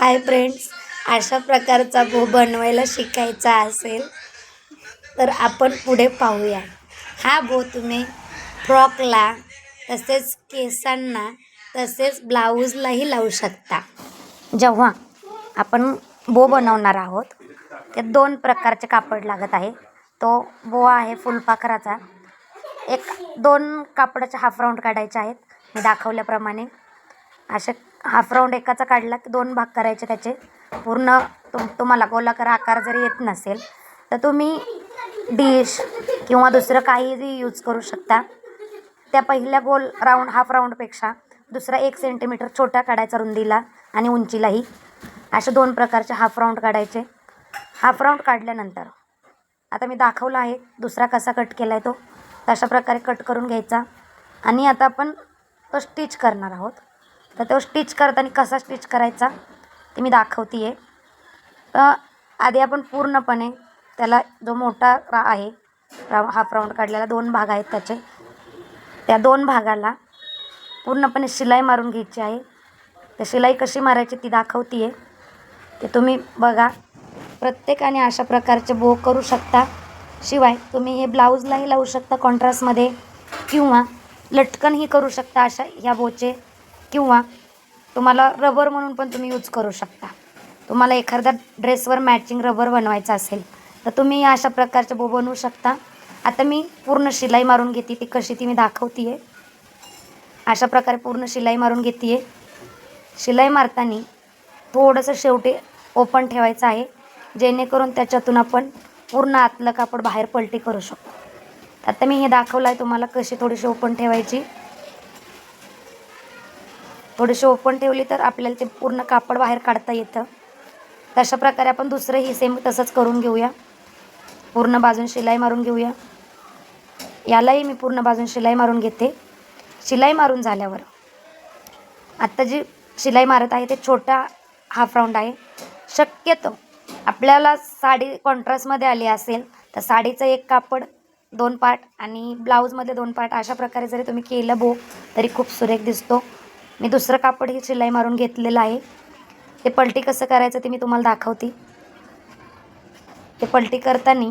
Hi friends अशा प्रकारचा गो बनवायला शिकायचा असेल तर आपण पुढे पाहूया. हा बो तुम्ही फ्रॉकला तसेच केसांना तसेच ब्लाऊजलाही लावू शकता. जेव्हा आपण बो बनवणार आहोत ते दोन प्रकारचे कापड लागत आहे. तो बो आहे फुलपाखराचा. एक दोन कापडाचे हाफ राऊंड काढायचे आहेत. मी दाखवल्याप्रमाणे असे हाफ राऊंड एकाचा काढला की दोन भाग करायचे त्याचे. पूर्ण तुम तुम्हाला गोलाकार आकार जरी येत नसेल तर तुम्ही डिश किंवा दुसरं काहीही यूज करू शकता. त्या पहिल्या गोल राऊंड हाफ राऊंडपेक्षा दुसरा एक सेंटीमीटर छोटा काढायचा रुंदीला आणि उंचीलाही. असे दोन प्रकारचे हाफ राऊंड काढायचे. हाफ राऊंड काढल्यानंतर आता मी दाखवला आहे दुसरा कसा कट केला आहे तो. तशा प्रकारे कट करून घ्यायचा. आणि आता आपण तो स्टिच करणार आहोत. तर तो स्टिच करताना कसा स्टिच करायचा ते मी दाखवते आहे तर आधी आपण पूर्णपणे त्याला जो मोठा रा आहे राव हाफ राऊंड काढलेला दोन भाग आहेत त्याचे. त्या दोन भागाला पूर्णपणे शिलाई मारून घ्यायची आहे. तर शिलाई कशी मारायची ती दाखवते आहे ते तुम्ही बघा. प्रत्येकाने अशा प्रकारचे बो करू शकता. शिवाय तुम्ही हे ब्लाऊजलाही लावू शकता कॉन्ट्रास्टमध्ये किंवा लटकनही करू शकता अशा ह्या बोचे किंवा तुम्हाला रबर म्हणून पण तुम्ही यूज करू शकता. तुम्हाला एखाद्या ड्रेसवर मॅचिंग रबर बनवायचं असेल तर तुम्ही अशा प्रकारचे बो बनवू शकता. आता मी पूर्ण शिलाई मारून घेते ती कशी ती मी दाखवते आहे अशा प्रकारे पूर्ण शिलाई मारून घेते आहे शिलाई मारताना थोडंसं शेवटी ओपन ठेवायचं आहे जेणेकरून त्याच्यातून आपण पूर्ण आतलं कापड बाहेर पलटी करू शकतो आता मी हे दाखवलं आहे तुम्हाला कशी थोडीशी ओपन ठेवायची. थोडीशी ओपन ठेवली तर आपल्याला ते पूर्ण कापड बाहेर काढता येतं. तशा प्रकारे आपण दुसरंही सेम तसंच करून घेऊया. पूर्ण बाजून शिलाई मारून घेऊया. यालाही मी पूर्ण बाजून शिलाई मारून घेते. शिलाई मारून झाल्यावर आत्ता जी शिलाई मारत आहे ते छोटा हाफ राऊंड आहे. शक्यतो आपल्याला साडी कॉन्ट्रास्टमध्ये आली असेल तर साडीचं एक कापड दोन पार्ट आणि ब्लाऊजमध्ये दोन पार्ट अशा प्रकारे जरी तुम्ही केलं बो तरी खूप सुरेख दिसतो. मी दुसरं कापड ही शिलाई मारून घेतलेलं आहे. ते पलटी कसं करायचं ते मी तुम्हाला दाखवते. ते पलटी करताना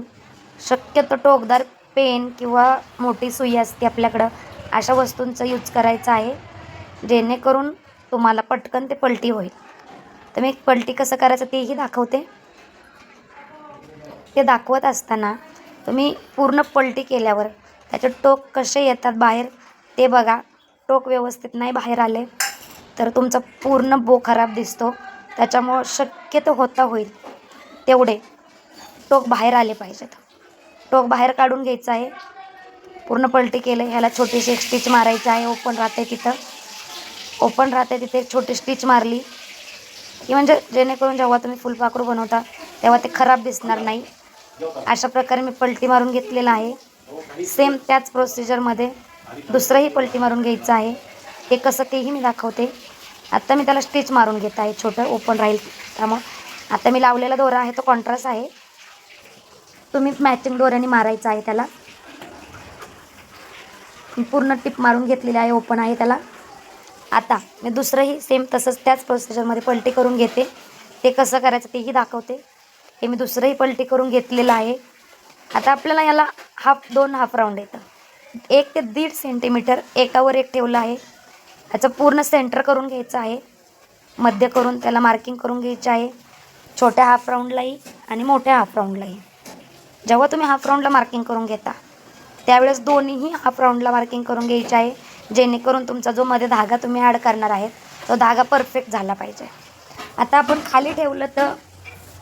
शक्यतो टोकदार पेन किंवा मोठी सुई असते आपल्याकडं. अशा वस्तूंचा यूज करायचा आहे. जेणेकरून तुम्हाला पटकन ते पलटी होईल. तर मी पलटी कसं करायचं तेही दाखवते. ते दाखवत असताना तुम्ही पूर्ण पलटी केल्यावर त्याचे टोक कसे येतात बाहेर ते बघा. टोक व्यवस्थित नाही बाहेर आले तर तुमचा पूर्ण बो खराब दिसतो. त्याच्यामुळं शक्यतो होता होईल. तेवढे टोक बाहेर आले पाहिजेत. टोक बाहेर काढून घ्यायचं आहे. पूर्ण पलटी केलं ह्याला छोटीशी एक स्टिच मारायची आहे. ओपन राहते तिथं. ओपन राहते तिथे एक छोटी स्टिच मारली. की म्हणजे जेणेकरून जेव्हा तुम्ही फुलपाखरू बनवता तेव्हा ते खराब दिसणार नाही. अशा प्रकारे मी पलटी मारून घेतलेलं आहे. सेम त्याच प्रोसिजरमध्ये दुसरंही पलटी मारून घ्यायचं आहे. हे कसं तेही मी दाखवते. आत्ता मी त्याला स्टिच मारून घेत आहे. छोटं ओपन राहील त्यामुळं. आता मी लावलेला दोरा आहे तो कॉन्ट्रास्ट आहे. तुम्ही मॅचिंग दोऱ्याने मारायचा आहे त्याला. पूर्ण टिप मारून घेतलेली आहे ओपन आहे त्याला. आता मी दुसरंही सेम तसंच त्याच प्रोसिजरमध्ये पलटी करून घेते. ते कसं करायचं तेही दाखवते. हे मी दुसरंही पलटी करून घेतलेलं आहे. आता आपल्याला याला हाफ दोन हाफ राऊंड येतं. एक ते दीड सेंटीमीटर एकावर एक ठेवलं आहे. ह्याचं पूर्ण सेंटर करून घ्यायचं आहे. मध्य करून त्याला मार्किंग करून घ्यायचं आहे. छोट्या हाफ राऊंडलाही आणि मोठ्या हाफ राऊंडलाही जेव्हा तुम्ही हाफ राऊंडला मार्किंग करून घेता त्यावेळेस दोन्हीही हाफ राऊंडला मार्किंग करून घ्यायचे आहे. जेणेकरून तुमचा जो मध्ये धागा तुम्ही ॲड करणार आहेत तो धागा परफेक्ट झाला पाहिजे. आता आपण खाली ठेवलं तर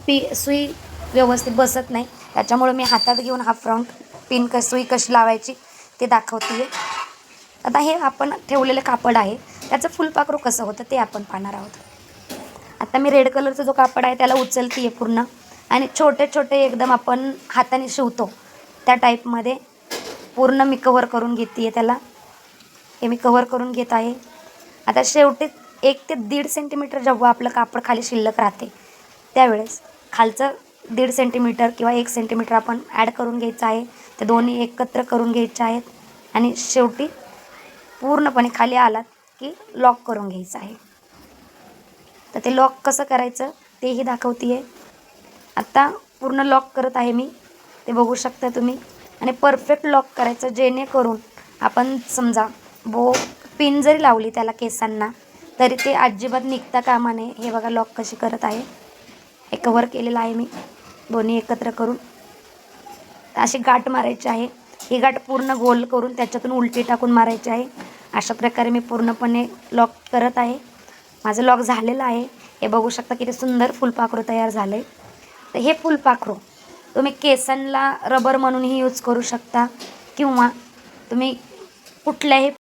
पी सुई व्यवस्थित बसत नाही. त्याच्यामुळे मी हातात घेऊन हाफ राऊंड पिन क सुई कशी लावायची ते दाखवते आता हे आपण ठेवलेलं कापड आहे. त्याचं फुलपाखरू कसं होतं ते आपण पाहणार आहोत. आता मी रेड कलरचा जो कापड आहे त्याला उचलते आहे पूर्ण. आणि छोटे छोटे एकदम आपण हाताने शिवतो. त्या टाईपमध्ये पूर्ण मी कवर करून घेते आहे त्याला. हे मी कवर करून घेत आहे. आता शेवटी एक ते दीड सेंटीमीटर जेव्हा आपलं कापड खाली शिल्लक राहते त्यावेळेस खालचं दीड सेंटीमीटर किंवा एक सेंटीमीटर आपण ॲड करून घ्यायचं आहे. ते दोन्ही एकत्र करून घ्यायचे आहेत. आणि शेवटी पूर्णपणे खाली आलात की लॉक करून घ्यायचं आहे. तर ते लॉक कसं करायचं तेही दाखवते आहे आत्ता पूर्ण लॉक करत आहे मी. ते बघू शकता तुम्ही. आणि परफेक्ट लॉक करायचं जेणेकरून आपण समजा बो पिन जरी लावली त्याला केसांना तरी ते अजिबात निघता कामा नये. हे बघा लॉक कशी करत आहे. हे कवर केलेलं आहे मी. दोन्ही एकत्र करून. अशी गाठ मारायची आहे. ही गाठ पूर्ण गोल करून त्याच्यातून उलटी टाकून मारायची आहे. अशा प्रकारे मी पूर्णपणे लॉक करत आहे. माझं लॉक झालेलं आहे. हे बघू शकता किती सुंदर फुलपाखरू तयार झालं आहे तर हे फुलपाखरू तुम्ही केसांना रबर म्हणूनही यूज करू शकता किंवा तुम्ही कुठल्याही